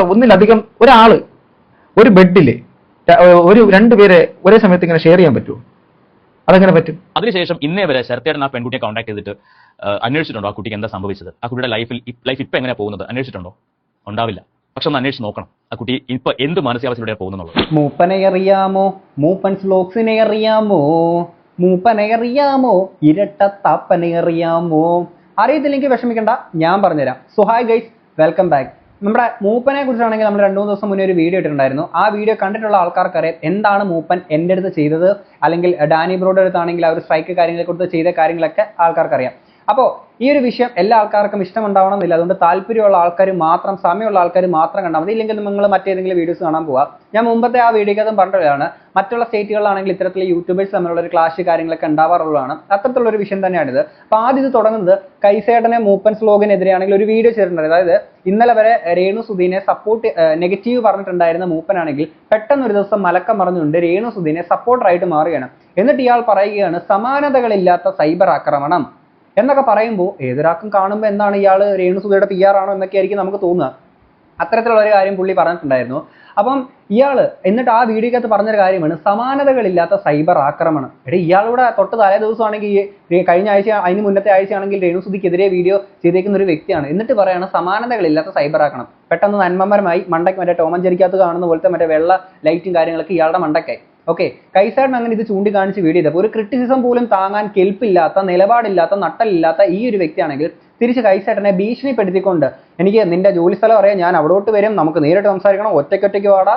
ഒന്നിലധികം ഒരാൾ ഒരു ബെഡിൽ ഒരു രണ്ടുപേരെ ഒരേ സമയത്ത് ഇങ്ങനെ ഷെയർ ചെയ്യാൻ പറ്റുമോ അതെങ്ങനെ പറ്റും? അതിനുശേഷം ഇന്നേ വരെ ശരത്തേടൻ ആ പെൺകുട്ടിയെ കോൺടാക്ട് ചെയ്തിട്ട് അന്വേഷിച്ചിട്ടുണ്ടോ ആ കുട്ടിക്ക് എന്താ സംഭവിച്ചത്? ആ കുട്ടിയുടെ ലൈഫിൽ ലൈഫ് ഇപ്പൊ എങ്ങനെ പോകുന്നത്? അന്വേഷിച്ചിട്ടുണ്ടോ? ഉണ്ടാവില്ല. പക്ഷെ ഒന്ന് അന്വേഷിച്ച് നോക്കണം. ആ കുട്ടി ഇപ്പൊ എന്ത് മാനസികാവസ്ഥയിലൂടെ പോകുന്നുള്ളത്? മൂപ്പനെ അറിയാമോ? മൂപ്പൻ സ്ലോക്സിനെ അറിയാമോ? മൂപ്പനെ അറിയാമോ? ഇരട്ട തപ്പനെ അറിയാമോ? അറിയത്തില്ലെങ്കിൽ വിഷമിക്കണ്ട ഞാൻ പറഞ്ഞുതരാം. So hi guys welcome back നമ്മുടെ മൂപ്പനെ കുറിച്ചാണെങ്കിൽ നമ്മൾ രണ്ടു മൂന്ന് ദിവസം മുന്നേ ഒരു വീഡിയോ ഇട്ടിട്ടുണ്ടായിരുന്നു. ആ വീഡിയോ കണ്ടിട്ടുള്ള ആൾക്കാർക്കറിയാം എന്താണ് മൂപ്പൻ എന്റെ അടുത്ത് ചെയ്തത് അല്ലെങ്കിൽ ഡാനി ബ്രോയുടെ അടുത്താണെങ്കിൽ ആ ഒരു സ്ട്രൈക്ക് കാര്യങ്ങളെ കുറിച്ച് ചെയ്ത കാര്യങ്ങളൊക്കെ ആൾക്കാർക്കറിയാം അപ്പോൾ ഈ ഒരു വിഷയം എല്ലാ ആൾക്കാർക്കും ഇഷ്ടമുണ്ടാവണം എന്നില്ല അതുകൊണ്ട് താല്പര്യമുള്ള ആൾക്കാർ മാത്രം സമയമുള്ള ആൾക്കാർ മാത്രം കണ്ടാൽ മതി. ഇല്ലെങ്കിൽ നിങ്ങൾ മറ്റേതെങ്കിലും വീഡിയോസ് കാണാൻ പോവാം. ഞാൻ മുമ്പത്തെ ആ വീഡിയോക്കകത്തും പറഞ്ഞതാണ്. മറ്റുള്ള സ്റ്റേറ്റുകളാണെങ്കിൽ ഇത്തരത്തിൽ യൂട്യൂബേഴ്സ് തമ്മിലുള്ള ഒരു ക്ലാഷ് കാര്യങ്ങളൊക്കെ ഉണ്ടാവാറുള്ളതാണ്. അത്തരത്തിലുള്ള ഒരു വിഷയം തന്നെയാണിത്. അപ്പോൾ ആദ്യം ഇത് തുടങ്ങുന്നത് കൈസേട്ടനെ മൂപ്പൻ സ്ലോഗനെതിരെയാണെങ്കിൽ ഒരു വീഡിയോ ചെയ്തിട്ടുണ്ടായിരുന്നു. അതായത് ഇന്നലെ വരെ രേണു സുധീനെ സപ്പോർട്ട് നെഗറ്റീവ് പറഞ്ഞിട്ടുണ്ടായിരുന്ന മൂപ്പനാണെങ്കിൽ പെട്ടെന്ന് ഒരു ദിവസം മലക്കം പറഞ്ഞുകൊണ്ട് രേണു സുധീനെ സപ്പോർട്ടറായിട്ട് മാറുകയാണ്. എന്നിട്ട് ഇയാൾ പറയുകയാണ് സമാനതകളില്ലാത്ത സൈബർ ആക്രമണം. എന്നൊക്കെ പറയുമ്പോൾ ഏതൊരാൾക്കും കാണുമ്പോൾ എന്താണ് ഇയാൾ രേണുസുധയുടെ പി ആർ ആണോ എന്നൊക്കെ ആയിരിക്കും നമുക്ക് തോന്നുക. അത്തരത്തിലുള്ള ഒരു കാര്യം പുള്ളി പറഞ്ഞിട്ടുണ്ടായിരുന്നു. അപ്പം ഇയാൾ എന്നിട്ട് ആ വീഡിയോക്കകത്ത് പറഞ്ഞൊരു കാര്യമാണ് സമാനതകളില്ലാത്ത സൈബർ ആക്രമണം. എടേ ഇയാളുടെ തൊട്ട് തലേ ദിവസമാണെങ്കിൽ കഴിഞ്ഞ ആഴ്ച അതിന് മുന്നത്തെ ആഴ്ചയാണെങ്കിൽ രേണുസുധിക്കെതിരെ വീഡിയോ ചെയ്തേക്കുന്ന ഒരു വ്യക്തിയാണ്. എന്നിട്ട് പറയാണ് സമാനതകളില്ലാത്ത സൈബർ ആക്രമണം. പെട്ടെന്ന് നന്മമരമായി മണ്ടയ്ക്ക് മറ്റേ ടോമൻ ടോമഞ്ചരിക്കകത്ത് കാണുന്ന പോലത്തെ മറ്റേ വെള്ള ലൈറ്റും കാര്യങ്ങളൊക്കെ ഇയാളുടെ മണ്ടയ്ക്കായി. ഓക്കെ കൈസാഡിന് അങ്ങനെ ഇത് ചൂണ്ടിക്കാണിച്ച് വീഡിയോ ചെയ്തപ്പോൾ ഒരു ക്രിറ്റിസിസം പോലും താങ്ങാൻ കെൽപ്പില്ലാത്ത നിലപാടില്ലാത്ത നട്ടലില്ലാത്ത ഈ ഒരു വ്യക്തിയാണെങ്കിൽ തിരിച്ച് കൈസേട്ടനെ ഭീഷണിപ്പെടുത്തിക്കൊണ്ട് എനിക്ക് നിന്റെ ജോലി സ്ഥലം അറിയാം ഞാൻ അവിടോട്ട് വരും നമുക്ക് നേരിട്ട് സംസാരിക്കണം ഒറ്റയ്ക്കൊറ്റയ്ക്ക് വാടാ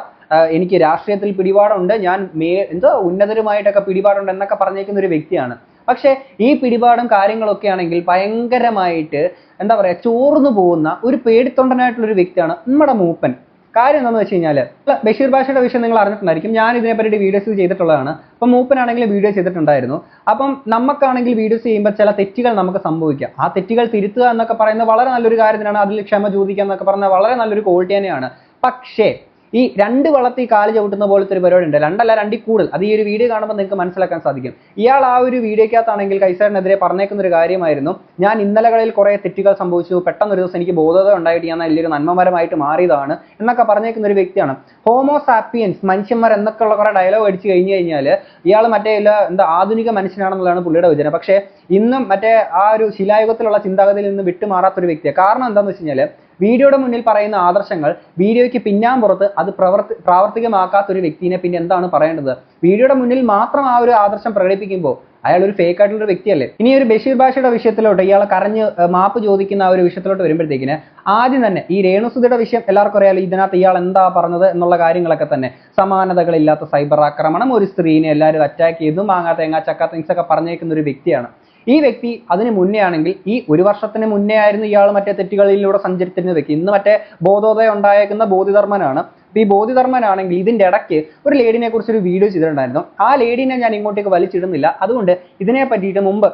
എനിക്ക് രാഷ്ട്രീയത്തിൽ പിടിപാടുണ്ട് ഞാൻ മേ എന്തോ ഉന്നതരുമായിട്ടൊക്കെ പിടിപാടുണ്ട് എന്നൊക്കെ പറഞ്ഞേക്കുന്ന ഒരു വ്യക്തിയാണ്. പക്ഷേ ഈ പിടിപാടും കാര്യങ്ങളൊക്കെ ആണെങ്കിൽ ഭയങ്കരമായിട്ട് എന്താ പറയുക ചോർന്നു പോകുന്ന ഒരു പേടിത്തൊണ്ടനായിട്ടുള്ള ഒരു വ്യക്തിയാണ് നമ്മുടെ മൂപ്പൻ. കാര്യം എന്താണെന്ന് വെച്ച് കഴിഞ്ഞാൽ ബഷീർ ഭാഷയുടെ വിഷയം നിങ്ങൾ അറിഞ്ഞിട്ടുണ്ടായിരിക്കും. ഞാൻ ഇതിനെ പറ്റി വീഡിയോസ് ചെയ്തിട്ടുള്ളതാണ്. അപ്പം മൂപ്പനാണെങ്കിൽ വീഡിയോ ചെയ്തിട്ടുണ്ടായിരുന്നു. അപ്പം നമുക്കാണെങ്കിൽ വീഡിയോസ് ചെയ്യുമ്പോൾ ചില തെറ്റുകൾ നമുക്ക് സംഭവിക്കാം. ആ തെറ്റുകൾ തിരുത്തുക എന്നൊക്കെ പറയുന്നത് വളരെ നല്ലൊരു കാര്യത്തിനാണ്. അതിൽ ക്ഷമ ചോദിക്കുക എന്നൊക്കെ പറയുന്നത് വളരെ നല്ലൊരു ക്വാളിറ്റി തന്നെയാണ്. പക്ഷേ ഈ രണ്ട് വളർത്തി കാൽ ചവിട്ടുന്ന പോലത്തെ ഒരു പരിപാടി ഉണ്ട് രണ്ടല്ല രണ്ടിൽ കൂടുതൽ. അത് ഈ ഒരു വീഡിയോ കാണുമ്പോൾ നിങ്ങൾക്ക് മനസ്സിലാക്കാൻ സാധിക്കും. ഇയാൾ ആ ഒരു വീഡിയോക്കകത്താണെങ്കിൽ കൈസാറിനെതിരെ പറഞ്ഞേക്കുന്ന ഒരു കാര്യമായിരുന്നു. ഞാൻ ഇന്നലകളിൽ കുറെ തെറ്റുകൾ സംഭവിച്ചു. പെട്ടെന്ന് ഒരു ദിവസം എനിക്ക് ബോധത ഉണ്ടായിട്ട് ഞാൻ വലിയൊരു നന്മമരമായിട്ട് മാറിയതാണ് എന്നൊക്കെ പറഞ്ഞേക്കുന്ന ഒരു വ്യക്തിയാണ് ഹോമോസാപ്പിയൻസ് മനുഷ്യന്മാർ എന്നൊക്കെയുള്ള കുറെ ഡയലോഗ് അടിച്ചു കഴിഞ്ഞു കഴിഞ്ഞാൽ ഇയാൾ മറ്റേ ഇല്ല എന്താ ആധുനിക മനുഷ്യനാണെന്നുള്ളതാണ് പുള്ളിയുടെ വിചാരം. പക്ഷേ ഇന്നും മറ്റേ ആ ഒരു ശിലായുഗത്തിലുള്ള ചിന്താഗതിയിൽ നിന്ന് വിട്ടുമാറാത്തൊരു വ്യക്തിയാണ്. കാരണം എന്താണെന്ന് വെച്ച് കഴിഞ്ഞാൽ വീഡിയോയുടെ മുന്നിൽ പറയുന്ന ആദർശങ്ങൾ വീഡിയോയ്ക്ക് പിന്നാമ്പുറത്ത് അത് പ്രവർത്തി പ്രാവർത്തികമാക്കാത്ത ഒരു വ്യക്തിനെ പിന്നെ എന്താണ് പറയേണ്ടത്? വീഡിയോയുടെ മുന്നിൽ മാത്രം ആ ഒരു ആദർശം പ്രകടിപ്പിക്കുമ്പോൾ അയാൾ ഒരു ഫേക്ക് ആയിട്ടുള്ള ഒരു വ്യക്തിയല്ലേ? ഇനി ഒരു ബഷീർ ഭാഷയുടെ വിഷയത്തിലോട്ട് ഇയാൾ കരഞ്ഞ് മാപ്പ് ചോദിക്കുന്ന ആ ഒരു വിഷയത്തിലോട്ട് വരുമ്പോഴത്തേക്കിന് ആദ്യം തന്നെ ഈ രേണുസുതിയുടെ വിഷയം എല്ലാവർക്കും അറിയാലോ ഇതിനകത്ത് ഇയാൾ എന്താ പറഞ്ഞത് എന്നുള്ള കാര്യങ്ങളൊക്കെ തന്നെ. സമാനതകളില്ലാത്ത സൈബർ ആക്രമണം ഒരു സ്ത്രീനെ എല്ലാവരും അറ്റാക്ക് ചെയ്തു മാങ്ങാ തേങ്ങ ചക്ക തിങ്സ് ഒക്കെ പറഞ്ഞേക്കുന്ന ഒരു വ്യക്തിയാണ്. ഈ വ്യക്തി അതിന് മുന്നേ ആണെങ്കിൽ ഈ ഒരു വർഷത്തിന് മുന്നേ ആയിരുന്നു ഇയാൾ മറ്റേ തെറ്റുകളിലൂടെ സഞ്ചരിച്ചിരുന്ന വ്യക്തി. ഇന്ന് മറ്റേ ബോധോദയം ഉണ്ടായേക്കുന്ന ബോധിധർമ്മനാണ്. അപ്പൊ ഈ ബോധിധർമ്മനാണെങ്കിൽ ഇതിന്റെ ഇടയ്ക്ക് ഒരു ലേഡിനെ കുറിച്ച് ഒരു വീഡിയോ ചെയ്തിട്ടുണ്ടായിരുന്നു. ആ ലേഡിനെ ഞാൻ ഇങ്ങോട്ടേക്ക് വലിച്ചിടുന്നില്ല. അതുകൊണ്ട് ഇതിനെ പറ്റിയിട്ട് മുമ്പ്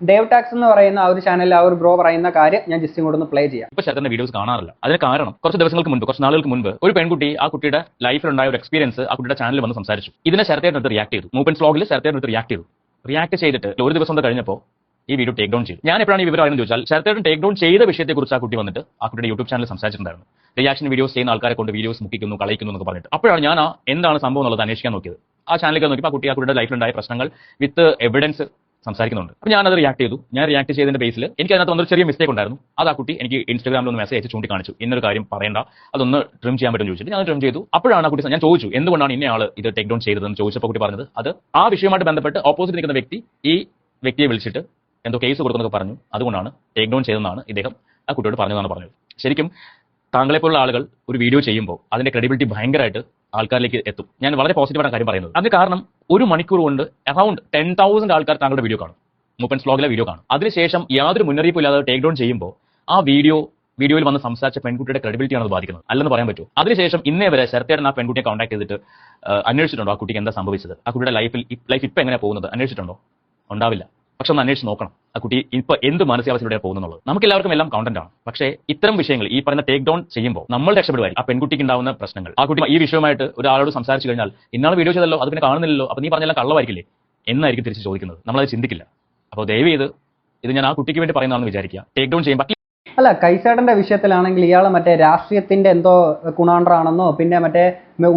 ഡേവ് ടാക്സ് എന്ന് പറയുന്ന ആ ഒരു ചാനലിൽ ആ ഒരു ബ്രോ പറയുന്ന കാര്യം ഞാൻ ജസ്റ്റ് ഇങ്ങോട്ട് ഒന്ന് പ്ലേ ചെയ്യാം. ഇപ്പൊ ശരത്തിന്റെ വീഡിയോസ് കാണാറില്ല. അതിന് കാരണം കുറച്ച് ദിവസങ്ങൾക്ക് മുൻപ് കുറച്ച് നാളുകൾക്ക് മുൻപ് ഒരു പെൺകുട്ടി ആ കുട്ടിയുടെ ലൈഫിൽ ഉണ്ടായ ഒരു എക്സ്പീരിയൻസ് ആ കുട്ടിയുടെ ചാനലിൽ വന്ന് സംസാരിച്ചു. ഇതിനെ ശരത്തേട്ട് റിയാക്ട് ചെയ്തു. മൂപ്പൻ വ്ലോഗിൽ ശരത്തേട്ട് റിയാക്ട് ചെയ്തു. റിയാക്ട് ചെയ്തിട്ട് ഒരു ദിവസം കൊണ്ട് കഴിഞ്ഞപ്പോൾ ഈ വീഡിയോ ടേക്ക് ഡൗൺ ചെയ്തു. ഞാൻ എപ്പോഴാണ് ഈ വിവരം അറിയുന്നത് ചോദിച്ചാൽ ശരത്തേട്ടൻ ടേക്ക് ഡൗൺ ചെയ്ത വിഷയത്തെക്കുറിച്ച് ആ കുട്ടി വന്നിട്ട് ആ കുട്ടിയുടെ യൂട്യൂബ് ചാനൽ സംസാരിച്ചിട്ടുണ്ടായിരുന്നു. റിയാക്ഷൻ വീഡിയോസ് ചെയ്യുന്ന ആൾക്കാരെ കൊണ്ട് വീഡിയോസ് മുക്കിക്കുന്നു കളയിക്കുന്നു എന്നൊക്കെ പറഞ്ഞിട്ട്. അപ്പോഴാണ് ഞാൻ എന്താണ് സംഭവം എന്നുള്ളത് അന്വേഷിക്കാൻ നോക്കിയത്. ആ ചാനലിലേക്ക് നോക്കിയപ്പോൾ ആ കുട്ടി ആ കുട്ടിയുടെ ലൈഫിലുണ്ടായ പ്രശ്നങ്ങൾ വിത്ത് എവിഡൻസ് സംസാരിക്കുന്നുണ്ട്. അപ്പോൾ ഞാനത് റിയാക്ട് ചെയ്തു. ഞാൻ റിയാക്ട് ചെയ്തതിന്റെ ബേസിൽ എനിക്ക് അതിനകത്ത് വന്നൊരു ചെറിയ മിസ്റ്റേക്ക് ഉണ്ടായിരുന്നു. അത് ആ കുട്ടി എനിക്ക് ഇൻസ്റ്റാഗ്രാമിൽ ഒന്ന് മെസ്സേജ് ചൂണ്ടിക്കാണിച്ചു. ഇന്നൊരു കാര്യം പറയണ്ട. അതൊന്ന് ട്രിം ചെയ്യാൻ പറ്റും ചോദിച്ചിട്ട് ഞാൻ ട്രിം ചെയ്തു. അപ്പോഴാണ് ആ കുട്ടി ഞാൻ ചോദിച്ചു എന്തുകൊണ്ടാണ് ഇന്ന ആൾ ഇത് ടേക്ക് ഡൗൺ ചെയ്തതെന്ന് ചോദിച്ചപ്പോൾ കുട്ടി പറഞ്ഞത്? അത് ആ വിഷയമായിട്ട് ബന്ധപ്പെട്ട് ഓപ്പോസിറ്റ് നിൽക്കുന്ന വ്യക്തി ഈ വ്യക്തിയെ വിളിച്ചിട്ട് എന്തോ കേസ് കൊടുക്കുന്നൊക്കെ പറഞ്ഞു. അതുകൊണ്ടാണ് ടേക്ക് ഡൗൺ ചെയ്തതെന്നാണ് ഇദ്ദേഹം ആ കുട്ടിയോട് പറഞ്ഞതെന്നാണ് പറഞ്ഞത്. ശരിക്കും താങ്കളെപ്പോലുള്ള ആളുകൾ ഒരു വീഡിയോ ചെയ്യുമ്പോൾ അതിന്റെ ക്രെഡിബിലിറ്റി ഭയങ്കരമായിട്ട് ആൾക്കാരിലേക്ക് എത്തും. ഞാൻ വളരെ പോസിറ്റീവാണ് കാര്യം പറയുന്നത്. അതിന് കാരണം ഒരു മണിക്കൂർ കൊണ്ട് അറൌണ്ട് ടെൻ തൗസൻഡ് ആൾക്കാർ താങ്കളുടെ വീഡിയോ കാണും. മൂപ്പൻസ് വ്ലോഗിലെ വീഡിയോ കാണും. അതിനുശേഷം യാതൊരു മുന്നറിയിപ്പും ഇല്ലാതെ ടേക്ക് ഡൗൺ ചെയ്യുമ്പോൾ ആ വീഡിയോ വീഡിയോയിൽ വന്ന് സംസാരിച്ച പെൺകുട്ടിയുടെ ക്രെഡിബിലിറ്റിയാണ് അത് ബാധിക്കുന്നത്. അല്ലെന്ന് പറയാൻ പറ്റും അതിനുശേഷം ഇന്നേ വരെ ശരത്തേടൻ ആ പെൺകുട്ടിയെ കോൺടാക്ട് ചെയ്തിട്ട് അന്വേഷിച്ചിട്ടുണ്ടോ ആ കുട്ടിക്ക് എന്താ സംഭവിച്ചത്? ആ കുട്ടിയുടെ ലൈഫിൽ ലൈഫ് ഇപ്പം എങ്ങനെ പോകുന്നത്? അന്വേഷിച്ചിട്ടുണ്ടോ? ഉണ്ടാവില്ല. പക്ഷെ ഒന്ന് അന്വേഷിച്ച് നോക്കണം. ആ കുട്ടി ഇപ്പൊ എന്ത് മാനസികാവസ്ഥയിലൂടെ പോകുന്നുള്ളത്? നമുക്ക് എല്ലാവർക്കും എല്ലാം കൗണ്ടന്റ് ആണ്. പക്ഷേ ഇത്തരം വിഷയങ്ങൾ ഈ പറയുന്ന ടേക്ക് ഡൗൺ ചെയ്യുമ്പോൾ നമ്മൾ രക്ഷപ്പെടുവായിരിക്കും ആ പെൺകുട്ടിക്ക് ഉണ്ടാവുന്ന പ്രശ്നങ്ങൾ. ആ കുട്ടി ഈ വിഷയമായിട്ട് ഒരാളോട് സംസാരിച്ചു കഴിഞ്ഞാൽ ഇന്നാൾ വീഡിയോ ചെയ്തല്ലോ അത് പിന്നെ കാണുന്നില്ലല്ലോ അപ്പൊ നീ പറഞ്ഞെല്ലാം കള്ളമായിരിക്കില്ലേ എന്നായിരിക്കും തിരിച്ച് ചോദിക്കുന്നത്. നമ്മളത് ചിന്തിക്കില്ല. അപ്പോൾ ദയവ് ചെയ്ത് ഇത് ഞാൻ ആ കുട്ടിക്ക് വേണ്ടി പറയുന്നതാണെന്ന് വിചാരിക്കുക. ടേക്ക് ഡൗൺ ചെയ്യുമ്പോൾ അല്ല കൈസേടന്റെ വിഷയത്തിലാണെങ്കിൽ ഇയാൾ മറ്റേ രാഷ്ട്രീയത്തിന്റെ എന്തോ കുണാണ്ടറാണെന്നോ പിന്നെ മറ്റേ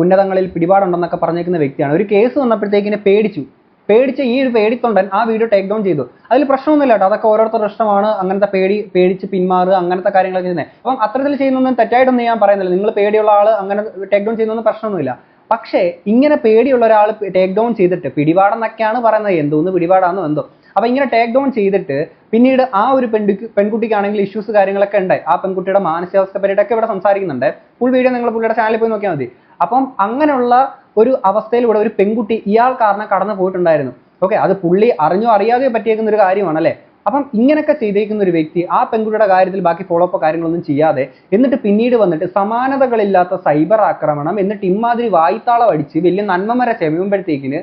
ഉന്നതങ്ങളിൽ പിടിപാടുണ്ടെന്നൊക്കെ പറഞ്ഞേക്കുന്ന വ്യക്തിയാണ്. ഒരു കേസ് വന്നപ്പോഴത്തേക്കിനെ പേടിച്ചു. പേടിച്ച ഈ ഒരു പേടിത്തൊണ്ടൻ ആ വീഡിയോ ടേക്ക് ഡൗൺ ചെയ്തു. അതിൽ പ്രശ്നമൊന്നുമില്ല കേട്ടോ. അതൊക്കെ ഓരോരുത്തരുടെ ഇഷ്ടമാണ്. അങ്ങനത്തെ പേടി പേടിച്ച് പിന്മാറുക അങ്ങനത്തെ കാര്യങ്ങളൊക്കെ ചെയ്യുന്നത്. അപ്പം അത്തരത്തിൽ ചെയ്യുന്നൊന്നും തെറ്റായിട്ടൊന്നും ഞാൻ പറയുന്നില്ല. നിങ്ങൾ പേടിയുള്ള ആൾ അങ്ങനെ ടേക്ക് ഡൗൺ ചെയ്യുന്നൊന്നും പ്രശ്നമൊന്നുമില്ല. പക്ഷേ ഇങ്ങനെ പേടിയുള്ള ഒരാൾ ടേക്ക് ഡൗൺ ചെയ്തിട്ട് പിടിപാടെന്നൊക്കെയാണ് പറയുന്നത്. എന്തോന്ന് പിടിപാടാന്നോ എന്തോ. അപ്പൊ ഇങ്ങനെ ടേക്ക് ഡൗൺ ചെയ്തിട്ട് പിന്നീട് ആ ഒരു പെൺകുട്ടി പെൺകുട്ടിക്കാണെങ്കിൽ ഇഷ്യൂസ് കാര്യങ്ങളൊക്കെ ഉണ്ട് ആ പെൺകുട്ടിയുടെ മാനസികാവസ്ഥ പറ്റിയിട്ടൊക്കെ ഇവിടെ സംസാരിക്കുന്നുണ്ട്. ഫുൾ വീഡിയോ നിങ്ങൾ പുള്ളിയുടെ ചാനലിൽ പോയി നോക്കിയാൽ മതി. അപ്പം അങ്ങനെയുള്ള ഒരു അവസ്ഥയിലൂടെ ഒരു പെൺകുട്ടി ഇയാൾ കാരണം കടന്നു പോയിട്ടുണ്ടായിരുന്നു. ഓക്കെ അത് പുള്ളി അറിഞ്ഞോ അറിയാതെയോ പറ്റിയേക്കുന്ന ഒരു കാര്യമാണ് അല്ലേ അപ്പം ഇങ്ങനെയൊക്കെ ചെയ്തേക്കുന്ന ഒരു വ്യക്തി ആ പെൺകുട്ടിയുടെ കാര്യത്തിൽ ബാക്കി ഫോളോ അപ്പ് കാര്യങ്ങളൊന്നും ചെയ്യാതെ എന്നിട്ട് പിന്നീട് വന്നിട്ട് സമാനതകളില്ലാത്ത സൈബർ ആക്രമണം എന്നിട്ട് ഇമാതിരി വായ്ത്താളം അടിച്ച് വലിയ നന്മമര ചെമയുമ്പോഴത്തേക്കിന്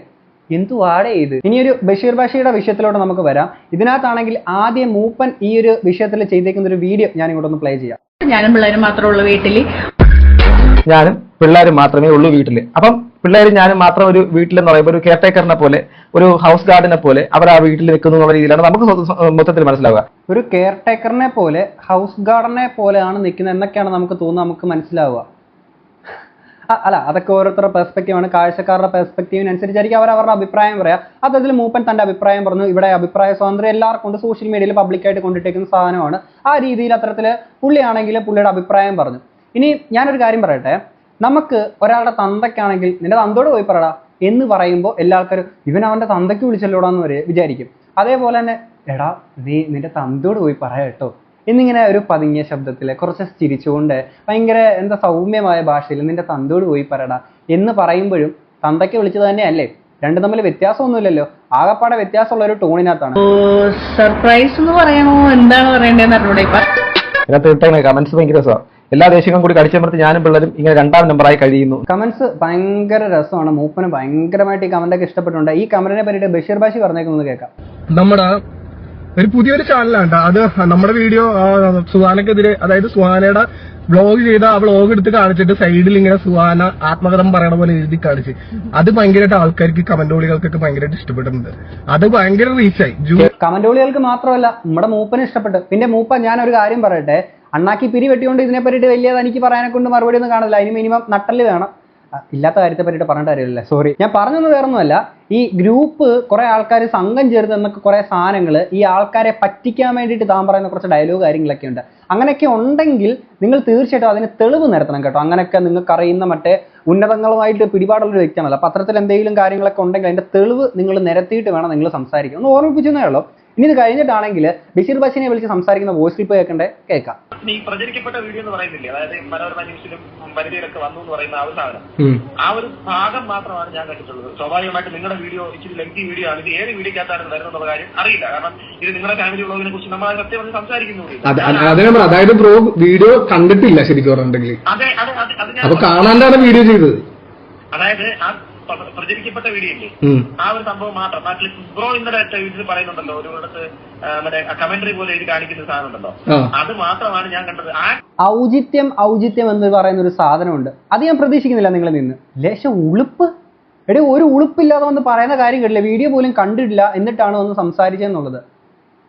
എന്തുവാടേ ഇത്? ഇനി ഒരു ബഷീർ ഭാഷയുടെ വിഷയത്തിലോട്ട് നമുക്ക് വരാം. ഇതിനകത്താണെങ്കിൽ ആദ്യം മൂപ്പൻ ഈ ഒരു വിഷയത്തിൽ ചെയ്തേക്കുന്ന ഒരു വീഡിയോ ഞാൻ ഇങ്ങോട്ടൊന്ന് പ്ലേ ചെയ്യാം. ഞാനും പിള്ളേരും മാത്രമുള്ള വീട്ടിൽ ഞാനും പിള്ളേരും മാത്രമേ ഉള്ളൂ വീട്ടിൽ അപ്പം പിള്ളേർ ഞാനും മാത്രം ഒരു വീട്ടിലെന്ന് പറയുമ്പോൾ ഒരു കെയർ ടേക്കറിനെ പോലെ ഒരു ഹൗസ് ഗാർഡിനെ പോലെ അവർ ആ വീട്ടിൽ നിൽക്കുന്നു എന്നുള്ള രീതിയിലാണ് നമുക്ക് മൊത്തത്തിൽ മനസ്സിലാവുക. ഒരു കെയർ ടേക്കറിനെ പോലെ ഹൗസ് ഗാർഡനെ പോലെയാണ് നിൽക്കുന്നത് എന്നൊക്കെയാണ് നമുക്ക് തോന്നുന്നത് നമുക്ക് മനസ്സിലാവുക. അല്ല അതൊക്കെ ഓരോരുത്തരുടെ പെർസ്പെക്റ്റീവ് ആണ്. കാഴ്ചക്കാരുടെ പെർസ്പെക്റ്റീവിനനുസരിച്ചായിരിക്കും അവർ അവരുടെ അഭിപ്രായം പറയാം. അതതിൽ മൂപ്പൻ തന്റെ അഭിപ്രായം പറഞ്ഞു. ഇവിടെ അഭിപ്രായ സ്വാതന്ത്ര്യം എല്ലാവർക്കും ഉണ്ട്. സോഷ്യൽ മീഡിയയിൽ പബ്ലിക്കായിട്ട് കൊണ്ടിട്ടേക്കുന്ന സാധനമാണ്. ആ രീതിയിൽ അത്തരത്തിൽ പുള്ളിയാണെങ്കിൽ പുള്ളിയുടെ അഭിപ്രായം പറഞ്ഞു. ഇനി ഞാനൊരു കാര്യം പറയട്ടെ? നമുക്ക് ഒരാളുടെ തന്തയ്ക്കാണെങ്കിൽ നിന്റെ തന്തോട് പോയി പറടാ എന്ന് പറയുമ്പോൾ എല്ലാ ആൾക്കാരും ഇവൻ അവന്റെ തന്തയ്ക്ക് വിളിച്ചല്ലോടാന്ന് വരെ വിചാരിക്കും. അതേപോലെ തന്നെ എടാ നീ നിന്റെ തന്തോട് പോയി പറയാ കേട്ടോ. എന്നിങ്ങനെ ഒരു പതുങ്ങിയ ശബ്ദത്തിൽ കുറച്ച് ചിരിച്ചുകൊണ്ട് ഭയങ്കര എന്താ സൗമ്യമായ ഭാഷയിൽ നിന്റെ തന്തോട് പോയി പറയടാ എന്ന് പറയുമ്പോഴും തന്തയ്ക്ക് വിളിച്ചത് തന്നെയല്ലേ? രണ്ടും തമ്മിൽ വ്യത്യാസമൊന്നുമില്ലല്ലോ. ആകപ്പാടെ വ്യത്യാസമുള്ള ഒരു ടോണിനകത്താണ്. സർപ്രൈസ് എന്ന് പറയണോ? എന്താണ് പറയേണ്ടതെന്ന് അറിഞ്ഞൂടെ ഇപ്പൊ? കമന്റ്സ് ഭയങ്കര രസമാണ് എല്ലാ ദേശങ്ങളും കൂടി കടിച്ചമർത്തി ഞാനും പിള്ളേരും ഇങ്ങനെ രണ്ടാം നമ്പറായി കഴിയുന്നു. കമന്റ്സ് ഭയങ്കര രസമാണ്. മൂപ്പന് ഭയങ്കരമായിട്ട് ഈ കമന്റൊക്കെ ഇഷ്ടപ്പെട്ടുണ്ട് ഈ കമന്റിനെ പറ്റിയിട്ട് ബഷീർ ബാഷി പറഞ്ഞേക്കുന്നത് കേൾക്കാം. നമ്മുടെ ഒരു പുതിയൊരു ചാനലാണ്. അത് നമ്മുടെ വീഡിയോ സുഹാനക്കെതിരെ അതായത് സുഹാനയുടെ വ്ളോഗ് ചെയ്ത ആ വ്ളോഗ് എടുത്ത് കാണിച്ചിട്ട് സൈഡിൽ ഇങ്ങനെ സുഹാന ആത്മകഥം പറയണ പോലെ എഴുതി കാണിച്ച്. അത് ഭയങ്കരമായിട്ട് ആൾക്കാർക്ക് കമന്റോളികൾക്കൊക്കെ ഭയങ്കരമായിട്ട് ഇഷ്ടപ്പെട്ടിട്ടുണ്ട് അത് ഭയങ്കര റീച്ചായി ജൂ കമന്റോളികൾക്ക് മാത്രമല്ല നമ്മുടെ മൂപ്പന് ഇഷ്ടപ്പെട്ടു. പിന്നെ മൂപ്പ ഞാൻ ഒരു കാര്യം പറയട്ടെ. അണ്ണാക്കി പിരി വെട്ടിയോണ്ട് ഇതിനെ പറ്റിയിട്ട് വലിയ എനിക്ക് പറയാനെ കൊണ്ട് മറുപടി ഒന്നും കാണില്ല അതിന് മിനിമം നട്ടൽ വേണം. ഇല്ലാത്ത കാര്യത്തെ പറ്റിയിട്ട് പറഞ്ഞിട്ട് കാര്യമില്ല സോറി ഞാൻ പറഞ്ഞൊന്നും വേറൊന്നുമല്ല. ഈ ഗ്രൂപ്പ് കുറെ ആൾക്കാർ സംഘം ചേർത്ത് എന്നൊക്കെ കുറെ സാധനങ്ങൾ ഈ ആൾക്കാരെ പറ്റിക്കാൻ വേണ്ടിയിട്ട് താൻ പറയുന്ന കുറച്ച് ഡയലോഗ് കാര്യങ്ങളൊക്കെ ഉണ്ട്. അങ്ങനെയൊക്കെ ഉണ്ടെങ്കിൽ നിങ്ങൾ തീർച്ചയായിട്ടും അതിന് തെളിവ് നിരത്തണം കേട്ടോ. അങ്ങനെയൊക്കെ നിങ്ങൾക്ക് അറിയുന്ന മറ്റേ ഉന്നതങ്ങളുമായിട്ട് പിടിപാടുള്ള ഒരു വ്യക്തിയാണല്ലോ. പത്രത്തിൽ എന്തെങ്കിലും കാര്യങ്ങളൊക്കെ ഉണ്ടെങ്കിൽ അതിന്റെ തെളിവ് നിങ്ങൾ നിരത്തിയിട്ട് വേണം നിങ്ങൾ സംസാരിക്കാൻ. ഒന്ന് ഓർമ്മിപ്പിച്ചതേ ഉള്ളൂ. ഇനി ഇത് കഴിഞ്ഞിട്ടാണെങ്കിൽ ബഷീർ ബാഷിനെ വിളിച്ച് സംസാരിക്കുന്ന വോയിസ് ക്ലിപ്പ് കേൾക്കണ്ടേ? കേൾക്കാം. ഈ പ്രചരിക്കപ്പെട്ട വീഡിയോ എന്ന് പറയുന്നില്ലേ? അതായത് മനോരമ ന്യൂസിലും വനിതയിലൊക്കെ വന്നു എന്ന് പറയുന്ന ആ ഒരു സാധനം. ആ ഒരു ഭാഗം മാത്രമാണ് ഞാൻ കണ്ടിട്ടുള്ളത്. സ്വാഭാവികമായിട്ട് നിങ്ങളുടെ വീഡിയോ ഇച്ചിരി ലെങ്തി വീഡിയോ ആണ്. ഇത് ഏത് വീഡിയോക്കകത്താണ് വരുന്നുള്ള കാര്യം അറിയില്ല. കാരണം ഇത് നിങ്ങളുടെ ഫാമിലി വ്ളോഗിനെ കുറിച്ച് നമ്മൾ സത്യം പറഞ്ഞ് സംസാരിക്കുന്നു അതായത് ബ്രോ വീഡിയോ കണ്ടിട്ടില്ല ശരിക്കും പറഞ്ഞിട്ടുണ്ടെങ്കിൽ. അതെ അതെ അത് കാണാനാണ് ഞാൻ വീഡിയോ ചെയ്തത്. അതായത് ആ പ്രചരിക്കപ്പെട്ട വീഡിയോ ഇല്ലേ? ആ ഒരു സംഭവം മാത്രം. നാട്ടിൽ ബ്രോ ഇന്നലെ വീട്ടിൽ പറയുന്നുണ്ടല്ലോ ഒരു ഇടത്ത് മറ്റേ കമന്ററി പോലെ എഴുതി കാണിക്കുന്ന ഒരു സാധനം ഉണ്ടല്ലോ അത് മാത്രമാണ് ഞാൻ കണ്ടത്. ആ ഔചിത്യം ഔചിത്യം എന്ന് പറയുന്ന ഒരു സാധനമുണ്ട്. അത് ഞാൻ പ്രതീക്ഷിക്കുന്നില്ല നിങ്ങളിൽ നിന്ന്. ലേശം ഉളുപ്പ്. എടി ഒരു ഉളുപ്പില്ലാതെ വന്ന് പറയുന്ന കാര്യം കേട്ടില്ല? വീഡിയോ പോലും കണ്ടിട്ടില്ല. എന്നിട്ടാണ് വന്ന് സംസാരിച്ചെന്നുള്ളത്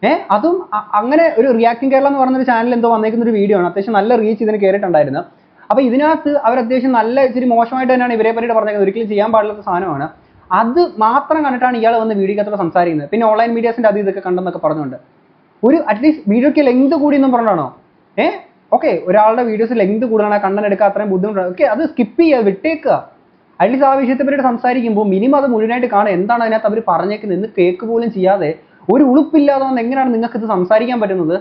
ഏഹ് അതും അങ്ങനെ ഒരു റിയാക്ടിംഗ് കേരള എന്ന് പറയുന്ന ഒരു ചാനൽ എന്തോ വന്നേക്കുന്ന ഒരു വീഡിയോ ആണ്. അത്യാവശ്യം നല്ല റീച്ച് ഇതിന് കയറിയിട്ടുണ്ടായിരുന്നു അപ്പൊ ഇതിനകത്ത് അവർ അത്യാവശ്യം നല്ല ഇച്ചിരി മോശമായിട്ട് തന്നെയാണ് ഇവരെ പറ്റിയിട്ട് പറഞ്ഞത് ഒരിക്കലും ചെയ്യാൻ പാടില്ലാത്ത സാധനമാണ്. അത് മാത്രം കണ്ടിട്ടാണ് ഇയാൾ വന്ന് വീഡിയോക്കകത്തോടെ സംസാരിക്കുന്നത്. പിന്നെ ഓൺലൈൻ മീഡിയാസിന്റെ അത് ഇതൊക്കെ കണ്ടെന്നൊക്കെ പറഞ്ഞുകൊണ്ട്. ഒരു അറ്റ്ലീസ്റ്റ് വീഡിയോക്ക് ലെങ്ത് കൂടി എന്നും പറഞ്ഞാണോ ഏ? ഓക്കെ ഒരാളുടെ വീഡിയോസ് ലെങ്ത് കൂടുതലാണ്. കണ്ടന്റ് എടുക്കാൻ അത്രയും ബുദ്ധിമുട്ടാണ് ഓക്കെ അത് സ്കിപ്പ് ചെയ്യുക വിട്ടേക്കുക. അറ്റ്ലീസ്റ്റ് ആ വിഷയത്തെ പറ്റി സംസാരിക്കുമ്പോൾ മിനിമം അത് മുഴുവനായിട്ട് കാണുക. എന്താണ് അതിനകത്ത് അവർ പറഞ്ഞേക്കുന്നത് എന്ന് കേക്ക് പോലും ചെയ്യാതെ ഒരു ഉളുപ്പില്ലാതെ എങ്ങനെയാണ് നിങ്ങൾക്ക് ഇത് സംസാരിക്കാൻ പറ്റുന്നത്?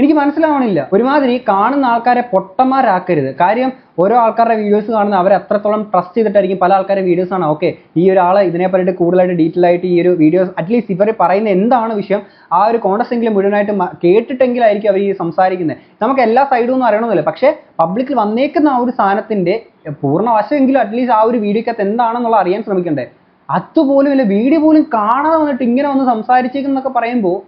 എനിക്ക് മനസ്സിലാവണില്ല. ഒരുമാതിരി കാണുന്ന ആൾക്കാരെ പൊട്ടന്മാരാക്കരുത്. കാര്യം ഓരോ ആൾക്കാരുടെ വീഡിയോസ് കാണുന്ന അവർ എത്രത്തോളം ട്രസ്റ്റ് ചെയ്തിട്ടായിരിക്കും പല ആൾക്കാരുടെ വീഡിയോസ് ആണ്. ഓക്കെ ഈ ഒരാൾ ഇതിനെ പറ്റിയിട്ട് കൂടുതലായിട്ട് ഡീറ്റെയിൽ ആയിട്ട് ഈ ഒരു വീഡിയോസ് അറ്റ്ലീസ്റ്റ് ഇവർ പറയുന്ന എന്താണ് വിഷയം? ആ ഒരു എങ്കിലും മുഴുവനായിട്ട് കേട്ടിട്ടെങ്കിലായിരിക്കും അവർ ഈ സംസാരിക്കുന്നത് നമുക്ക് എല്ലാ സൈഡും ഒന്നും അറിയണമെന്നില്ല പക്ഷേ പബ്ലിക്കിൽ വന്നേക്കുന്ന ആ ഒരു സാധനത്തിന്റെ പൂർണ വശമെങ്കിലും അറ്റ്ലീസ്റ്റ് ആ ഒരു വീഡിയോക്കകത്ത് എന്താണെന്നുള്ള അറിയാൻ ശ്രമിക്കണ്ടേ. അതുപോലും ഇല്ല. വീഡിയോ പോലും കാണാതെ വന്നിട്ട് ഇങ്ങനെ വന്ന് സംസാരിച്ചേക്കുന്നൊക്കെ പറയുമ്പോൾ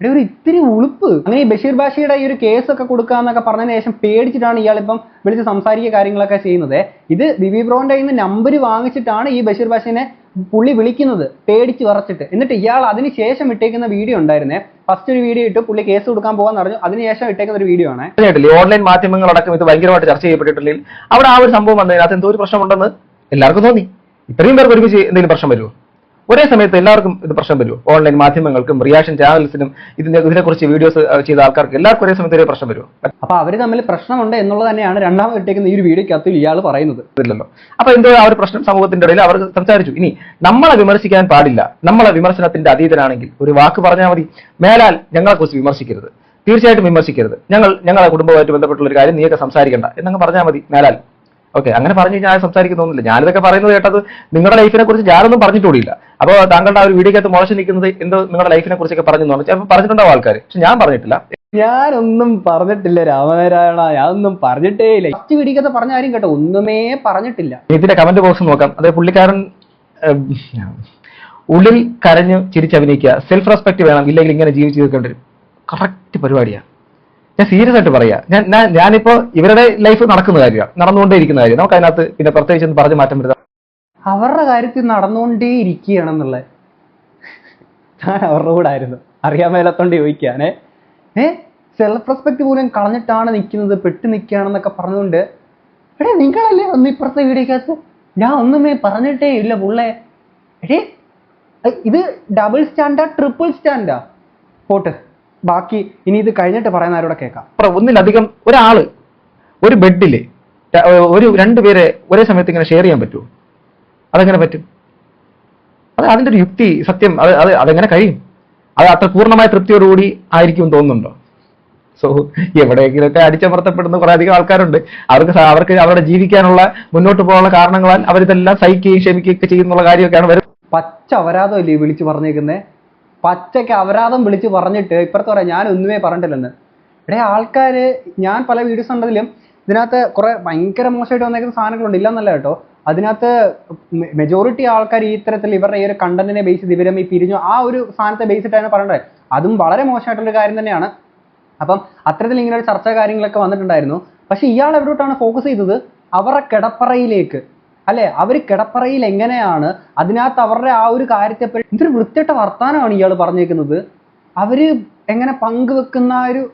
ഇവിടെ ഒരു ഇത്തിരി ഉളുപ്പ്. അങ്ങനെ ഈ ബഷീർ ബാഷിയുടെ ഈ ഒരു കേസൊക്കെ കൊടുക്കുക എന്നൊക്കെ പറഞ്ഞതിന് ശേഷം പേടിച്ചിട്ടാണ് ഇയാളിപ്പം വിളിച്ച് സംസാരിക്കുക കാര്യങ്ങളൊക്കെ ചെയ്യുന്നത്. ഇത് ബിബി ബ്രോന്റെ കയ്യിൽ നിന്ന് നമ്പർ വാങ്ങിച്ചിട്ടാണ് ഈ ബഷീർ ബാഷിനെ പുള്ളി വിളിക്കുന്നത് പേടിച്ച് വറച്ചിട്ട്. എന്നിട്ട് ഇയാൾ അതിന് ശേഷം ഇട്ടേക്കുന്ന വീഡിയോ ഉണ്ടായിരുന്നേ. ഫസ്റ്റ് ഒരു വീഡിയോ ഇട്ട് പുള്ളി കേസ് കൊടുക്കാൻ പോകാൻ പറഞ്ഞു അതിനുശേഷം ഇട്ടേക്കുന്ന ഒരു വീഡിയോ ആണ്. ഓൺലൈൻ മാധ്യമങ്ങളടക്കം ഇത് ഭയങ്കരമായിട്ട് ചർച്ച ചെയ്യപ്പെട്ടിട്ടില്ലെങ്കിൽ അവിടെ ആ ഒരു സംഭവം വന്നതിനകത്ത് എന്തോ ഒരു പ്രശ്നമുണ്ടെന്ന് എല്ലാവർക്കും തോന്നി. ഇത്രയും പേർക്ക് ഒരുമിച്ച് എന്തെങ്കിലും പ്രശ്നം വരുമോ? ഒരേ സമയത്ത് എല്ലാവർക്കും ഇത് പ്രശ്നം വരുമോ? ഓൺലൈൻ മാധ്യമങ്ങൾക്കും റിയാക്ഷൻ ചാനൽസിനും ഇതിന്റെ ഇതിനെക്കുറിച്ച് വീഡിയോസ് ചെയ്ത ആൾക്കാർക്ക് എല്ലാവർക്കും ഒരേ സമയത്ത് ഒരേ പ്രശ്നം വരുമോ? അപ്പൊ അവർ തമ്മിൽ പ്രശ്നമുണ്ട് എന്നുള്ളത് തന്നെയാണ് രണ്ടാമത് ഇട്ടേക്കുന്ന ഈ ഒരു വീഡിയോക്കകത്ത് ഇയാൾ പറയുന്നത്. ഇല്ലല്ലോ. അപ്പൊ എന്തോ ആ ഒരു പ്രശ്നം സമൂഹത്തിന്റെ ഇടയിൽ അവർ സംസാരിച്ചു. ഇനി നമ്മളെ വിമർശിക്കാൻ പാടില്ല. നമ്മളെ വിമർശനത്തിന്റെ അതീതനാണെങ്കിൽ ഒരു വാക്ക് പറഞ്ഞാൽ മതി. മേലാൽ ഞങ്ങളെ കുറിച്ച് വിമർശിക്കരുത്. തീർച്ചയായിട്ടും വിമർശിക്കരുത്. ഞങ്ങൾ ഞങ്ങളെ കുടുംബവുമായിട്ട് ബന്ധപ്പെട്ടുള്ള ഒരു കാര്യം നീയൊക്കെ സംസാരിക്കണ്ട. എന്നങ്ങ് പറഞ്ഞാൽ മതി. മേലാൽ. ഓക്കെ അങ്ങനെ പറഞ്ഞു കഴിഞ്ഞാൽ ആരും സംസാരിക്കുന്നൊന്നുമില്ല ഞാനിതൊക്കെ പറയുന്നത് കേട്ടത് നിങ്ങളുടെ ലൈഫിനെ കുറിച്ച് ഞാനൊന്നും പറഞ്ഞിട്ടൂടില്ല അപ്പോൾ താങ്കളുടെ ആ ഒരു വീഡിയോക്കകത്ത് മോശം നിൽക്കുന്നത് എന്തോ നിങ്ങളുടെ ലൈഫിനെ കുറിച്ചൊക്കെ പറഞ്ഞു എന്ന് പറഞ്ഞാൽ ചിലപ്പോൾ പറഞ്ഞിട്ടുണ്ടാവും ആൾക്കാർ പക്ഷെ ഞാൻ പറഞ്ഞിട്ടില്ല. ഞാനൊന്നും പറഞ്ഞിട്ടില്ല രാമനാരായണ ഞാനൊന്നും പറഞ്ഞിട്ടേ ഇല്ല വീഡിയോ വീഡിയോക്കകത്ത് പറഞ്ഞ ആരും കേട്ടോ ഒന്നുമേ പറഞ്ഞിട്ടില്ല. ഇതിന്റെ കമന്റ് ബോക്സ് നോക്കാം. അതേ പുള്ളിക്കാരൻ ഉള്ളിൽ കരഞ്ഞ് ചിരിച്ചഭിനയിക്കുക. സെൽഫ് റെസ്പെക്ട് വേണം ഇല്ലെങ്കിൽ ഇങ്ങനെ ജീവിച്ച് തീർക്കേണ്ടി വരും. കറക്റ്റ് പരിപാടിയാണ് ഞാൻ സീരിയസ് ആയിട്ട് പറയാ. ഞാൻ ഞാനിപ്പോ ഇവരുടെ ലൈഫ് നടക്കുന്ന കാര്യമാണ് നടന്നുകൊണ്ടേയിരിക്കുന്ന കാര്യം നമുക്ക് അതിനകത്ത് പിന്നെ പ്രത്യേകിച്ച് പറഞ്ഞ് മാറ്റം വരുത്താം അവരുടെ കാര്യത്തിൽ നടന്നുകൊണ്ടേ ഇരിക്കുകയാണെന്നുള്ളത് ഞാൻ അവരുടെ കൂടെ ആയിരുന്നു. അറിയാൻ മേലത്തോണ്ട് ചോദിക്കാനേ ഏ? സെൽഫ് റെസ്പെക്ട് പോലും കളഞ്ഞിട്ടാണ് നിൽക്കുന്നത് പെട്ട് നിൽക്കുകയാണെന്നൊക്കെ പറഞ്ഞുകൊണ്ട് എടേ നിങ്ങളല്ലേ ഒന്ന് ഇപ്പുറത്തെ വീടേക്കകത്ത് ഞാൻ ഒന്നുമേ പറഞ്ഞിട്ടേ ഇല്ല പുള്ളേ. എടേ ഇത് ഡബിൾ സ്റ്റാൻഡാ ട്രിപ്പിൾ സ്റ്റാൻഡാ പോട്ട്. ബാക്കി ഇനി ഇത് കഴിഞ്ഞിട്ട് പറയുന്ന ആരോടെ കേൾക്കാം. അപ്പൊ ഒന്നിലധികം ഒരാൾ ഒരു ബെഡിൽ ഒരു രണ്ടുപേരെ ഒരേ സമയത്ത് ഇങ്ങനെ ഷെയർ ചെയ്യാൻ പറ്റുമോ അതെങ്ങനെ പറ്റും? അത് അതിന്റെ ഒരു യുക്തി സത്യം അത് അത് അതെങ്ങനെ കഴിയും? അത് അത്ര പൂർണമായ തൃപ്തിയോടുകൂടി ആയിരിക്കും തോന്നുന്നുണ്ടോ? സോ എവിടെയെങ്കിലുമൊക്കെ അടിച്ചമർത്തപ്പെടുന്ന കുറെ അധികം ആൾക്കാരുണ്ട്. അവർക്ക് അവർക്ക് അവരുടെ ജീവിക്കാനുള്ള മുന്നോട്ട് പോകാനുള്ള കാരണങ്ങളാൽ അവരിതെല്ലാം സഹിക്കുകയും ക്ഷമിക്കുകയും ഒക്കെ ചെയ്യുന്നുള്ള കാര്യമൊക്കെയാണ് വരുന്നത്. പച്ച അപരാധം വിളിച്ചു വിളിച്ച് പറഞ്ഞേക്കുന്നേ? പച്ചയ്ക്ക് അപരാധം വിളിച്ച് പറഞ്ഞിട്ട് ഇപ്പുറത്ത് പറയാം ഞാൻ ഒന്നുമേ പറഞ്ഞിട്ടില്ലെന്ന്. ഇവിടെ ആൾക്കാര് ഞാൻ പല വീഡിയോസ് കണ്ടതിലും ഇതിനകത്ത് കുറെ ഭയങ്കര മോശമായിട്ട് വന്നേക്കുന്ന സാധനങ്ങളുണ്ട്. ഇല്ലെന്നല്ല കേട്ടോ. അതിനകത്ത് മെജോറിറ്റി ആൾക്കാർ ഈ ഇത്തരത്തിൽ ഇവരുടെ ഈ ഒരു കണ്ടന്റിനെ ബേസ് ചെയ്ത് ഇവരും ഈ പിരിഞ്ഞു ആ ഒരു സാധനത്തെ ബേസ് ഇട്ടാണ് പറയേണ്ടത് അതും വളരെ മോശമായിട്ടുള്ള കാര്യം തന്നെയാണ്. അപ്പം അത്തരത്തിൽ ഇങ്ങനെ ഒരു ചർച്ച കാര്യങ്ങളൊക്കെ വന്നിട്ടുണ്ടായിരുന്നു. പക്ഷെ ഇയാൾ എവിടോട്ടാണ് ഫോക്കസ് ചെയ്തത്? അവരുടെ കിടപ്പറയിലേക്ക്. അല്ലെ? അവർ കിടപ്പറയിൽ എങ്ങനെയാണ് അതിനകത്ത് അവരുടെ ആ ഒരു കാര്യത്തെപ്പറ്റി ഇതൊരു വൃത്തിയിട്ട വർത്താനമാണ് ഇയാൾ പറഞ്ഞേക്കുന്നത്. അവർ എങ്ങനെ പങ്കുവെക്കുന്ന ഒരു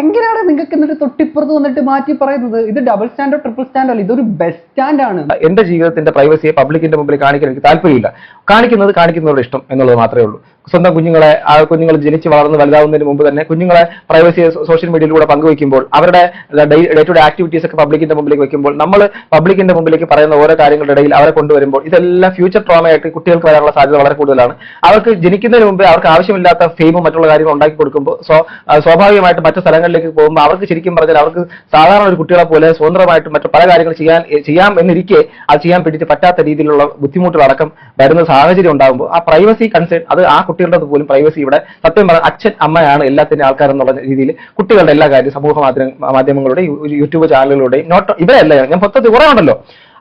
എങ്ങനെയാണ് നിങ്ങൾക്ക് എന്നിട്ട് തൊട്ടിപ്പുറത്ത് വന്നിട്ട് മാറ്റി പറയുന്നത്? ഇത് ഡബിൾ സ്റ്റാൻഡോ ട്രിപ്പിൾ സ്റ്റാൻഡോ അല്ല ഇതൊരു ബെസ്റ്റ് സ്റ്റാൻഡ് ആണ്. എന്റെ ജീവിതത്തിന്റെ പ്രൈവസിയെ പബ്ലിക്കിന്റെ മുമ്പിൽ കാണിക്കാൻ എനിക്ക് താല്പര്യമില്ല. കാണിക്കുന്നത് കാണിക്കുന്നവരുടെ ഇഷ്ടം എന്നുള്ളത് മാത്രമേ ഉള്ളൂ. സ്വന്തം കുഞ്ഞുങ്ങളെ ആ കുഞ്ഞുങ്ങൾ ജനിച്ച് വളർന്ന് വലുതാവുന്നതിന് മുമ്പ് തന്നെ കുഞ്ഞുങ്ങളെ പ്രൈവസി സോഷ്യൽ മീഡിയയിലൂടെ പങ്കുവയ്ക്കുമ്പോൾ അവരുടെ ഡേ ടു ഡേ ആക്ടിവിറ്റീസ് ഒക്കെ പബ്ലിക്കിന്റെ മുമ്പിലേക്ക് വെക്കുമ്പോൾ നമ്മൾ പബ്ലിക്കിന്റെ മുമ്പിലേക്ക് പറയുന്ന ഓരോ കാര്യങ്ങളുടെ ഇടയിൽ അവരെ കൊണ്ടുവരുമ്പോൾ ഇതെല്ലാം ഫ്യൂച്ചർ ട്രോമയായിട്ട് കുട്ടികൾക്ക് വരാനുള്ള സാധ്യത വളരെ കൂടുതലാണ്. അവർക്ക് ജനിക്കുന്നതിന് മുമ്പ് അവർക്ക് ആവശ്യമില്ലാത്ത ഫെയിമും മറ്റുള്ള കാര്യങ്ങൾ ഉണ്ടാക്കി കൊടുക്കുമ്പോൾ സോ സ്വാഭാവികമായിട്ട് മറ്റു സ്ഥലങ്ങളിലേക്ക് പോകുമ്പോൾ അവർക്ക് ശരിക്കും പറഞ്ഞാൽ അവർക്ക് സാധാരണ ഒരു കുട്ടികളെ പോലെ സ്വതന്ത്രമായിട്ട് മറ്റു പല കാര്യങ്ങൾ ചെയ്യാൻ ചെയ്യാം എന്നിരിക്കെ അത് ചെയ്യാൻ പിടിച്ച് പറ്റാത്ത രീതിയിലുള്ള ബുദ്ധിമുട്ടുകളടക്കം വരുന്ന സാഹചര്യം ഉണ്ടാകുമ്പോൾ ആ പ്രൈവസി കൺസേൺ അത് ആ കുട്ടികളുടെ പോലും പ്രൈവസി ഇവിടെ സത്യം പറഞ്ഞാൽ അച്ഛൻ അമ്മയാണ് എല്ലാത്തിന്റെ ആൾക്കാർ എന്നുള്ള രീതിയിൽ കുട്ടികളുടെ എല്ലാ കാര്യവും സമൂഹ മാധ്യമ മാധ്യമങ്ങളുടെയും യൂട്യൂബ് ചാനലുകളുടെയും നോട്ട് ഇവരല്ല ഞാൻ മൊത്തത്തിൽ കുറവാണല്ലോ.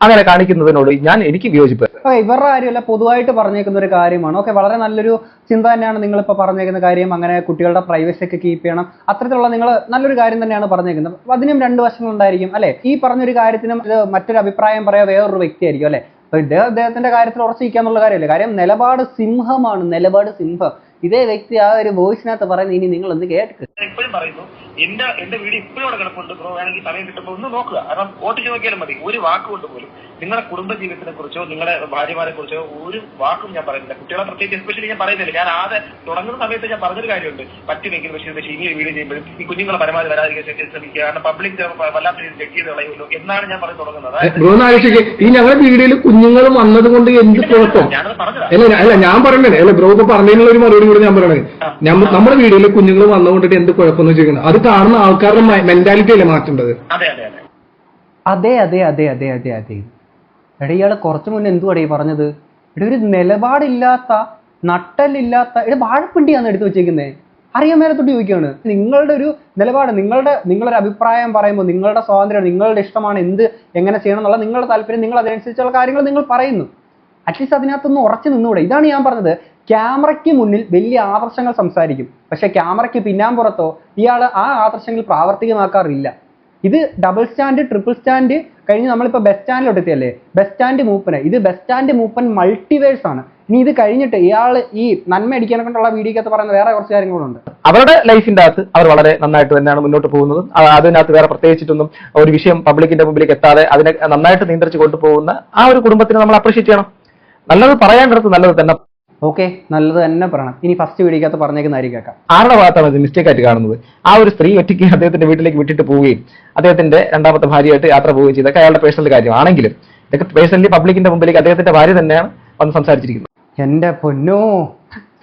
അങ്ങനെ കാണിക്കുന്നതിനോട് ഞാൻ എനിക്ക് വിയോജിപ്പ്. ഇവരുടെ കാര്യമല്ല പൊതുവായിട്ട് പറഞ്ഞേക്കുന്ന ഒരു കാര്യമാണ്. ഓക്കെ വളരെ നല്ലൊരു ചിന്ത തന്നെയാണ് നിങ്ങൾ ഇപ്പോൾ പറഞ്ഞേക്കുന്ന കാര്യം. അങ്ങനെ കുട്ടികളുടെ പ്രൈവസി ഒക്കെ കീപ്പ് ചെയ്യണം. അത്തരത്തിലുള്ള നിങ്ങൾ നല്ലൊരു കാര്യം തന്നെയാണ് പറഞ്ഞേക്കുന്നത്. അതിനും രണ്ട് വശങ്ങളുണ്ടായിരിക്കും അല്ലെ? ഈ പറഞ്ഞൊരു കാര്യത്തിനും ഇത് മറ്റൊരു അഭിപ്രായം പറയാ വേറൊരു വ്യക്തിയായിരിക്കും അല്ലെ? ഇദ്ദേഹം അദ്ദേഹത്തിന്റെ കാര്യത്തിൽ ഉറച്ചിരിക്കാന്നുള്ള കാര്യമല്ല? കാര്യം നിലപാട് സിംഹമാണ് നിലപാട് സിംഹം. ഇതേ വ്യക്തി ആ ഒരു വോയിസിനകത്ത് പറയുന്നത് ഇനി നിങ്ങൾ ഒന്ന് കേൾക്ക് ഇപ്പോഴും പറയുന്നു എന്റെ എന്റെ വീട് ഇപ്പോഴും അവിടെ കിടപ്പുണ്ട്. ബ്രോ വേണമെങ്കിൽ സമയം കിട്ടുമ്പോൾ ഒന്ന് നോക്കുക. കാരണം ഓട്ടിച്ച് നോക്കിയാലും മതി. ഒരു വാക്ക് കൊണ്ട് പോലും നിങ്ങളുടെ കുടുംബ ജീവിതത്തിനെ കുറിച്ചോ നിങ്ങളുടെ ഭാര്യമാരെ കുറിച്ചോ ഒരു വാക്കും ഞാൻ പറയുന്നില്ല. കുട്ടികളെ പ്രത്യേകിച്ച് എസ്പെഷ്യലി ഞാൻ പറയുന്നില്ല. ഞാൻ ആദ്യം തുടങ്ങുന്ന സമയത്ത് ഞാൻ പറഞ്ഞൊരു കാര്യമുണ്ട്. പറ്റുമെങ്കിൽ പക്ഷേ പക്ഷേ ഇനി വീട് ചെയ്യുമ്പോഴും ഈ കുഞ്ഞുങ്ങളെ പരമാവധി വരാതിരിക്കാൻ ശ്രമിക്കുക. കാരണം പബ്ലിക് വല്ലാത്ത രീതിയിൽ ചെക്ക് ചെയ്ത് കളയുമല്ലോ എന്നാണ് ഞാൻ പറഞ്ഞു തുടങ്ങുന്നത്. ഈ ഞങ്ങളുടെ വീഡിയോയിൽ കുഞ്ഞുങ്ങൾ വന്നത് കൊണ്ട് എന്ത് കുഴപ്പം? അല്ല അല്ല ഞാൻ പറഞ്ഞത് അല്ല ബ്രോ ഇപ്പൊ പറഞ്ഞതിനുള്ള ഒരു മറുപടി കൂടി ഞാൻ പറയണേ. നമ്മുടെ വീഡിയോയിൽ കുഞ്ഞുങ്ങൾ വന്നുകൊണ്ടിട്ട് എന്ത് കുഴപ്പമെന്ന് വെച്ചിരിക്കുന്നത് അത് കാണുന്ന ആൾക്കാരുടെ മെന്റാലിറ്റി അല്ലേ മാറ്റേണ്ടത്? അതെ അതെ അതെ. അതെ അതെ അതെ എടാ ഇയാൾ കുറച്ചു മുന്നേ എന്തുവാടേ പറഞ്ഞത്? ഇവിടെ ഒരു നിലപാടില്ലാത്ത നട്ടലില്ലാത്ത ഇവിടെ വാഴപ്പിണ്ടിയാണ് എടുത്തു വെച്ചേക്കുന്നത് അറിയാൻ മേലത്തോട്ട് ചോദിക്കുകയാണ്. നിങ്ങളുടെ ഒരു നിലപാട് നിങ്ങളുടെ നിങ്ങളൊരു അഭിപ്രായം പറയുമ്പോൾ നിങ്ങളുടെ സ്വാതന്ത്ര്യം നിങ്ങളുടെ ഇഷ്ടമാണ് എന്ത് എങ്ങനെ ചെയ്യണം എന്നുള്ള നിങ്ങളുടെ താല്പര്യം നിങ്ങൾ അതിനനുസരിച്ചുള്ള കാര്യങ്ങൾ നിങ്ങൾ പറയുന്നു. അറ്റ്ലീസ്റ്റ് അതിനകത്തൊന്ന് ഉറച്ചു നിന്നുകൂടെ. ഇതാണ് ഞാൻ പറഞ്ഞത്. ക്യാമറയ്ക്ക് മുന്നിൽ വലിയ ആദർശങ്ങൾ സംസാരിക്കും. പക്ഷെ ക്യാമറയ്ക്ക് പിന്നാമ്പുറത്തോ ഇയാൾ ആ ആദർശങ്ങൾ പ്രാവർത്തികമാക്കാറില്ല. ഇത് ഡബിൾ സ്റ്റാൻഡ് ട്രിപ്പിൾ സ്റ്റാൻഡ് കഴിഞ്ഞ് നമ്മളിപ്പോൾ ബസ് സ്റ്റാൻഡിലോട്ട് എത്തിയല്ലേ ബസ് സ്റ്റാൻഡ് മൂപ്പന്. ഇത് ബസ് സ്റ്റാൻഡ് മൂപ്പൻ മൾട്ടിവേഴ്സ് ആണ്. ഇനി ഇത് കഴിഞ്ഞിട്ട് ഇയാൾ ഈ നന്മ അടിക്കാനെ കൊണ്ടുള്ള വീഡിയോക്കകത്ത് പറയുന്ന വേറെ കുറച്ച് കാര്യങ്ങളുണ്ട്. അവരുടെ ലൈഫിന്റെ അകത്ത് അവർ വളരെ നന്നായിട്ട് തന്നെയാണ് മുന്നോട്ട് പോകുന്നത്. അതിനകത്ത് വേറെ പ്രത്യേകിച്ചിട്ടൊന്നും ഒരു വിഷയം പബ്ലിക്കിന്റെ മുമ്പിലേക്ക് എത്താതെ അതിനെ നന്നായിട്ട് നിയന്ത്രിച്ച് കൊണ്ടുപോകുന്ന ആ ഒരു കുടുംബത്തിനെ നമ്മൾ അപ്രീഷിയേറ്റ് ചെയ്യണം. നല്ലത് പറയാണ്ടിടത്ത് നല്ലത് തന്നെ. ഓക്കെ നല്ലത് തന്നെ പറയണം. ഇനി ഫസ്റ്റ് വീഡിയോക്കകത്ത് പറഞ്ഞേക്കുന്നതായിരിക്കും കേൾക്കാം. ആരുടെ ഭാഗത്താണ് ഇത് മിസ്റ്റേക്ക് ആയിട്ട് കാണുന്നത്? ആ ഒരു സ്ത്രീ ഒറ്റയ്ക്ക് അദ്ദേഹത്തിന്റെ വീട്ടിലേക്ക് വിട്ടിട്ട് പോവുകയും അദ്ദേഹത്തിന്റെ രണ്ടാമത്തെ ഭാര്യയായിട്ട് യാത്ര പോവുകയും ചെയ്തൊക്കെ അയാളുടെ പേഴ്സണൽ കാര്യമാണെങ്കിലും ഇതൊക്കെ പേഴ്സണലി പബ്ലിക്കിന്റെ മുമ്പിലേക്ക് അദ്ദേഹത്തിന്റെ ഭാര്യ തന്നെയാണ് വന്ന് സംസാരിച്ചിരിക്കുന്നത്. എന്റെ പൊന്നോ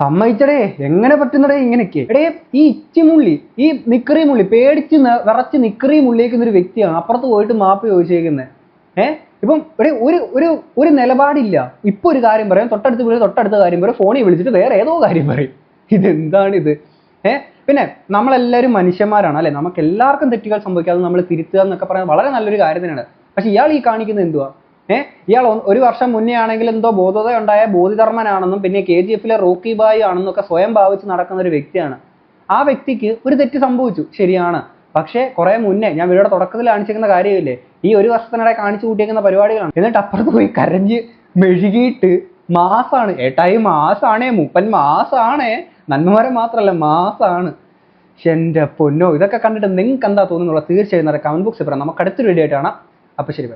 സമ്മതിച്ചടേ എങ്ങനെ പറ്റുന്നടേ ഇങ്ങനെയൊക്കെ. എടേ ഈ ഇച്ചിമുള്ളി ഈ നിക്കറി മുള്ളി പേടിച്ച് വിറച്ച് നിക്കറി മുള്ളിയേക്കുന്ന ഒരു വ്യക്തിയാണ്. അപ്പുറത്ത് പോയിട്ട് മാപ്പ് ചോദിച്ചേക്കുന്നത് ഏ? ഇപ്പം ഇവിടെ ഒരു ഒരു ഒരു നിലപാടില്ല. ഇപ്പൊ ഒരു കാര്യം പറയാം തൊട്ടടുത്ത് വിളിച്ച് തൊട്ടടുത്ത കാര്യം പറയും ഫോണിൽ വിളിച്ചിട്ട് വേറെ ഏതോ കാര്യം പറയും. ഇതെന്താണിത് ഏഹ് പിന്നെ നമ്മളെല്ലാവരും മനുഷ്യന്മാരാണ് അല്ലെ? നമുക്ക് എല്ലാവർക്കും തെറ്റുകൾ സംഭവിക്കാതെ നമ്മൾ തിരുത്തുക എന്നൊക്കെ പറയാൻ വളരെ നല്ലൊരു കാര്യം തന്നെയാണ്. പക്ഷെ ഇയാൾ ഈ കാണിക്കുന്നത് എന്തുവാ? ഏഹ് ഇയാൾ ഒരു വർഷം മുന്നേ ആണെങ്കിൽ എന്തോ ബോധത ഉണ്ടായ ബോധിധർമ്മനാണെന്നും പിന്നെ കെ ജി എഫിലെ റോക്കി ബായ് ആണെന്നൊക്കെ സ്വയം ഭാവിച്ച് നടക്കുന്ന ഒരു വ്യക്തിയാണ്. ആ വ്യക്തിക്ക് ഒരു തെറ്റ് സംഭവിച്ചു. ശരിയാണ്. പക്ഷേ കുറെ മുന്നേ ഞാൻ വീഡിയോയുടെ തുടക്കത്തിൽ കാണിച്ചിരിക്കുന്ന കാര്യമില്ലേ? ഈ ഒരു വർഷത്തിനിടെ കാണിച്ചു കൂട്ടിയേക്കുന്ന പരിപാടികളാണ്. എന്നിട്ട് അപ്പുറത്ത് പോയി കരഞ്ഞ് മെഴുകിയിട്ട് മാസാണ്. ഏട്ടായി മാസാണേ മുപ്പൻ മാസാണേ. നന്മമരം മാത്രമല്ല മാസാണ്. എന്റെ പൊന്നോ ഇതൊക്കെ കണ്ടിട്ട് നിങ്ങൾക്ക് എന്താ തോന്നുന്നുള്ള തീർച്ചയായും കമന്റ് ബോക്സിൽ പറയാം. നമുക്ക് അടുത്തൊരു വീഡിയോ ആയിട്ട് കാണാം. അപ്പൊ ശരി.